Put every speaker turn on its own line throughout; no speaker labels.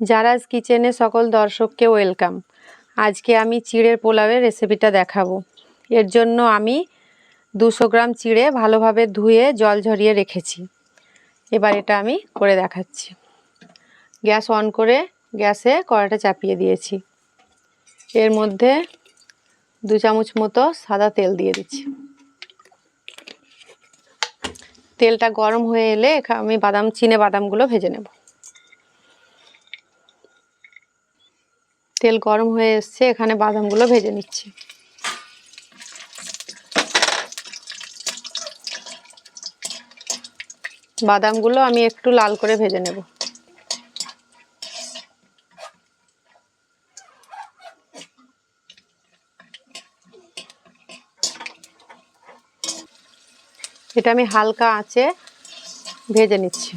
জারাজ কিচেনে সকল দর্শককে ওয়েলকাম। আজকে আমি চিড়ের পোলাওয়ের রেসিপিটা দেখাবো। এর জন্য আমি দুশো গ্রাম চিড়ে ভালোভাবে ধুয়ে জল ঝরিয়ে রেখেছি। এবার এটা আমি করে দেখাচ্ছি। গ্যাস অন করে গ্যাসে কড়াটা চাপিয়ে দিয়েছি। এর মধ্যে দু চামচ মতো সাদা তেল দিয়ে দিচ্ছি। তেলটা গরম হয়ে এলে আমি বাদাম চিনে বাদামগুলো ভেজে নেব। তেল গরম হয়ে এসছে, এখানে বাদামগুলো ভেজে নিচ্ছি। বাদামগুলো আমি একটু লাল করে ভেজে নেব। এটা আমি হালকা আঁচে ভেজে নিচ্ছি।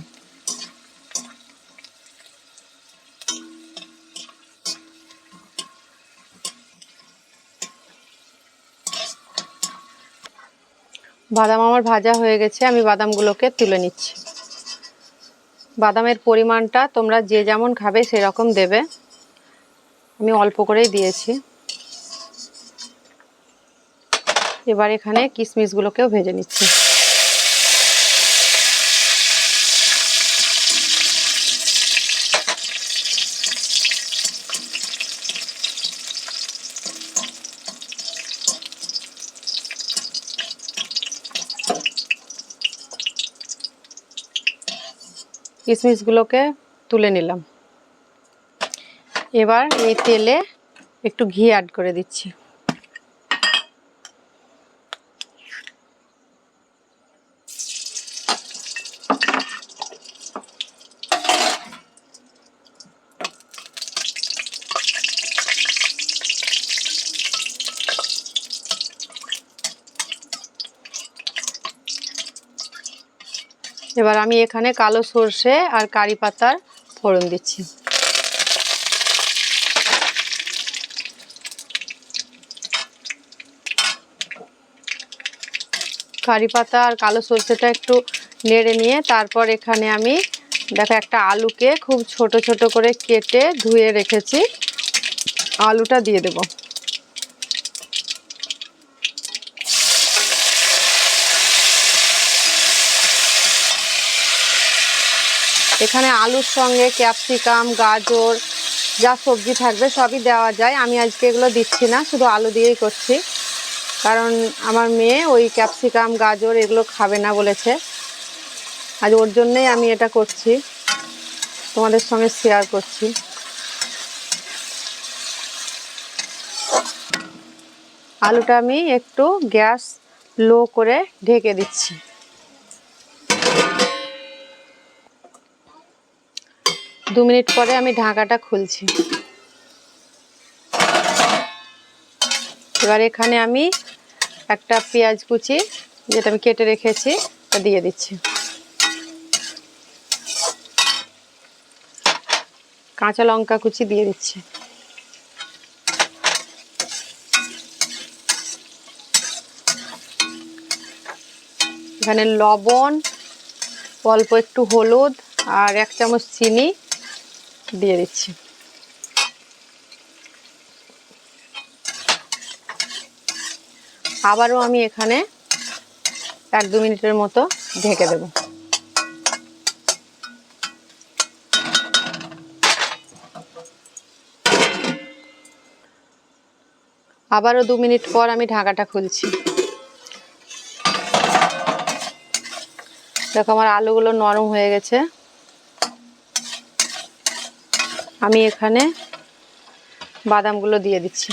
বাদাম আমার ভাজা হয়ে গেছে, আমি বাদামগুলোকে তুলে নিচ্ছি। বাদামের পরিমাণটা তোমরা যে যেমন খাবে সেরকম দেবে। আমি অল্প করেই দিয়েছি। এবার এখানে কিশমিশগুলোকেও ভেজে নিচ্ছি। কিশমিশগুলোকে তুলে নিলাম। এবার এই তেলে একটু ঘি অ্যাড করে দিচ্ছি। এবার আমি এখানে কালো সর্ষে আর কারি পাতার ফোড়ন দিচ্ছি। কারি পাতা আর কালো সর্ষেটা একটু নেড়ে নিয়ে তারপর এখানে আমি দেখো একটা আলুকে খুব ছোট ছোট করে কেটে ধুয়ে রেখেছি। আলুটা দিয়ে দেবো। এখানে আলুর সঙ্গে ক্যাপসিকাম, গাজর, যা সবজি থাকবে সবই দেওয়া যায়। আমি আজকে এগুলো দিচ্ছি না, শুধু আলু দিয়েই করছি। কারণ আমার মেয়ে ওই ক্যাপসিকাম, গাজর এগুলো খাবে না বলেছে। আজ ওর জন্যেই আমি এটা করছি। তোমাদের সঙ্গে শেয়ার করছি। আলুটা আমি একটু গ্যাস লো করে ঢেকে দিচ্ছি। দু মিনিট পরে আমি ঢাকাটা খুলছি। এবার এখানে আমি একটা পেঁয়াজ কুচি, যেটা আমি কেটে রেখেছি দিয়ে দিচ্ছি। কাঁচা লঙ্কা কুচি দিয়ে দিচ্ছি। এখানে লবণ, অল্প একটু হলুদ আর এক চামচ চিনি দিয়ে দিচ্ছি। আবারও আমি এখানে এক দু মিনিটের মতো ঢেকে দেব। আবারও দু মিনিট পর আমি ঢাকাটা খুলছি। দেখো আমার আলুগুলো নরম হয়ে গেছে। আমি এখানে বাদামগুলো দিয়ে দিচ্ছি।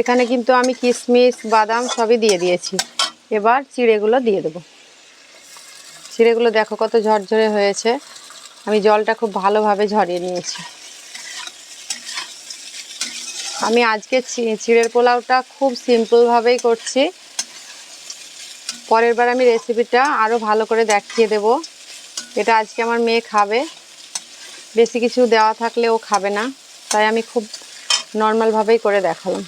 এখানে কিন্তু আমি কিশমিশ বাদাম সবই দিয়ে দিয়েছি। এবার চিড়েগুলো দিয়ে দেবো। চিড়েগুলো দেখো কত ঝরঝরে হয়েছে। আমি জলটা খুব ভালোভাবে ঝরিয়ে নিয়েছি। আমি আজকে চিড়ের পোলাওটা খুব সিম্পলভাবেই করছি। পরের বার আমি রেসিপিটা আরও ভালো করে দেখিয়ে দেব। এটা আজকে আমার মেয়ে খাবে। বেশি কিছু দেওয়া থাকলে ও খাবে না। তাই আমি খুব নর্মালভাবেই করে দেখালাম।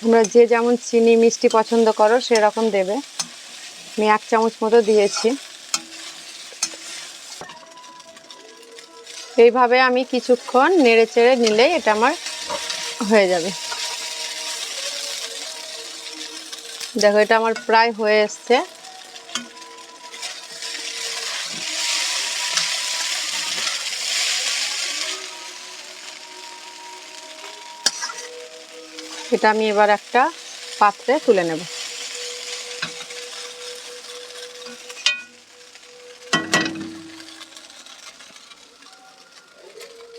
তোমরা যে যেমন চিনি, মিষ্টি পছন্দ করো, সেরকম দেবে। আমি এক চামচ মতো দিয়েছি। এইভাবে আমি কিছুক্ষণ নেড়ে চেড়ে নিলেই এটা আমার হয়ে যাবে। দেখো, এটা আমার প্রায় হয়ে এসছে। এটা আমি এবার একটা পাত্রে তুলে নেব।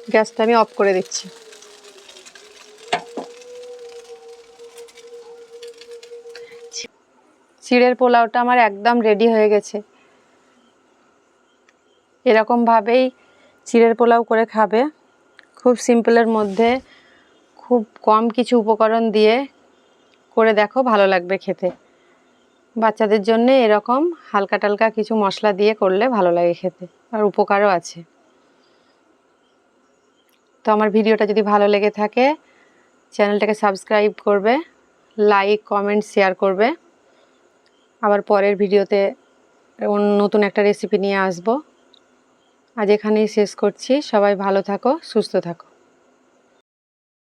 গ্যাসটা আমি অফ করে দিচ্ছি। চিড়ের পোলাওটা আমার একদম রেডি হয়ে গেছে। এরকমভাবেই চিড়ের পোলাও করে খাবে। খুব সিম্পলের মধ্যে খুব কম কিছু উপকরণ দিয়ে করে দেখো, ভালো লাগবে খেতে। বাচ্চাদের জন্য এরকম হালকা টালকা কিছু মশলা দিয়ে করলে ভালো লাগে খেতে। আর উপকারও আছে। তো আমার ভিডিওটা যদি ভালো লেগে থাকে, চ্যানেলটাকে সাবস্ক্রাইব করবে, লাইক, কমেন্ট, শেয়ার করবে। আবার পরের ভিডিওতে নতুন একটা রেসিপি নিয়ে আসব। আজ এখানেই শেষ করছি। সবাই ভালো থাকো, সুস্থ থাকো।